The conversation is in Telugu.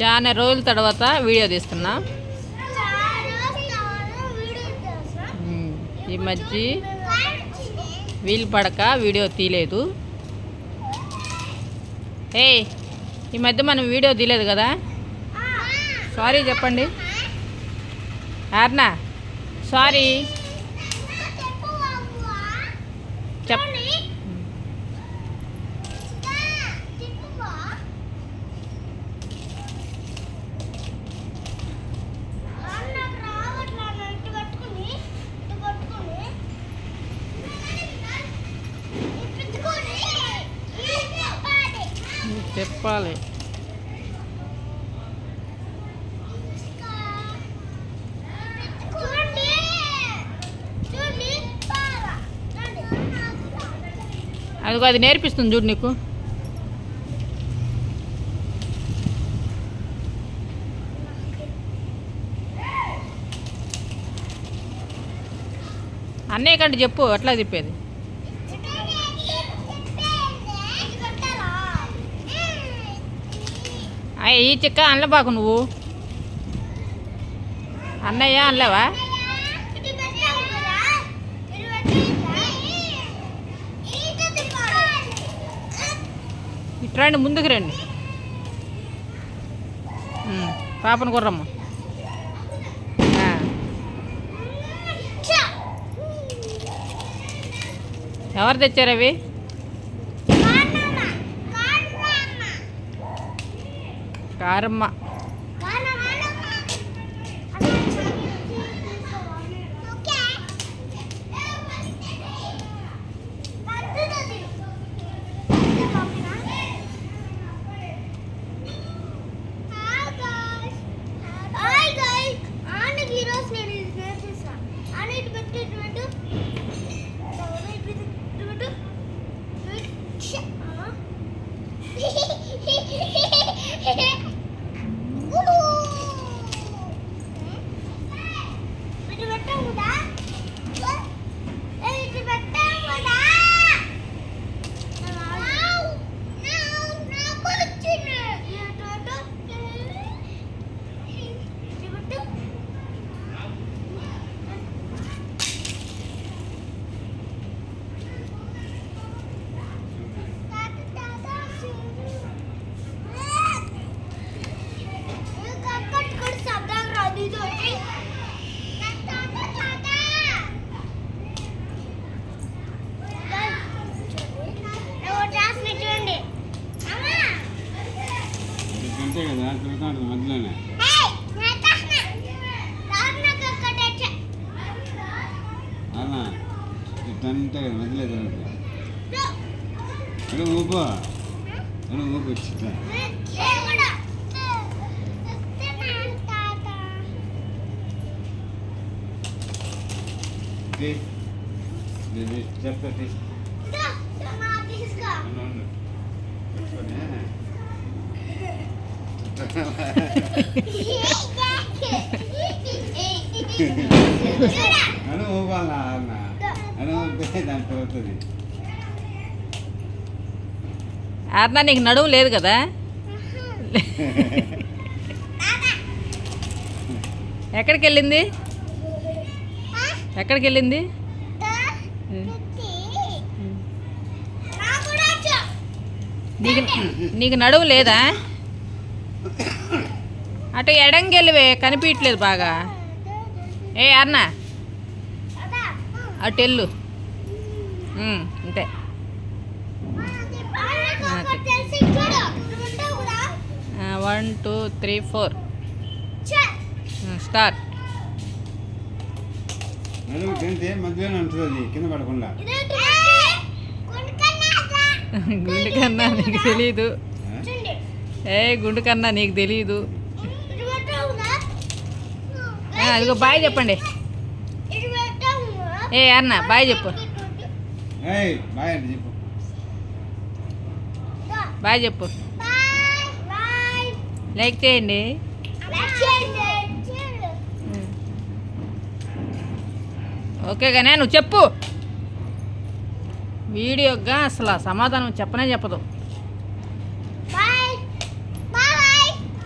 చాలా రోజుల తర్వాత వీడియో తీస్తున్నా. ఈ మధ్య వీలు పడక వీడియో తీయలేదు. ఏ ఈ మధ్య మనం వీడియో తీయలేదు కదా? సారీ చెప్పండి. ఆర్నా సారీ చెప్ చెప్పాలి. అదిగో అది నేర్పిస్తుంది చూడు నీకు. అన్నయ్య కంటే చెప్పు ఎట్లా తిప్పేది. ఈ చిక్క అనలేబాకు నువ్వు. అన్నయ్య అనలేవా? ఇటు రండి ముందుకు రండి. పాపను కుర్రమ్మ. ఎవరు తెచ్చారు అవి? காரமாக అంతే కదా తిరుగుతా ఉంటుంది మధ్యలోనే ఏయ్, నేను చేస్తున్నా. తాత నాకు ఒక్కటి వచ్చా. అవునా ఇట్లా అంతే కదా మధ్యలో తిరుగుతుంది దో. ఎడు ఊపు ఎడు ఊపు ఇట్లా నేను నడు ఊపితే దాని ఆర్నా నీకు నడుము లేదు కదా? ఎక్కడికి వెళ్ళింది? ఎక్కడికి వెళ్ళింది. నీకు నీకు నడువు లేదా? అటు ఎడంకి వెళ్ళివే కనిపించట్లేదు బాగా ఏ అన్న. అటు వెళ్ళు అంతే. One two three four. Start ఉంటుంది కింద పడకుండా. గుండు కన్నా నీకు తెలీదు. ఏ గుండు కన్నా నీకు. ఆ, అదిగో బాయ్ చెప్పండి. ఏ అన్న బాయ్ చెప్పు బాయ్ చెప్పు. లైక్. చేయండి. ఓకే కానీ నువ్వు చెప్పు వీడియోగా అసలు సమాధానం చెప్పనే చెప్పదు బాయ్. బాయ్.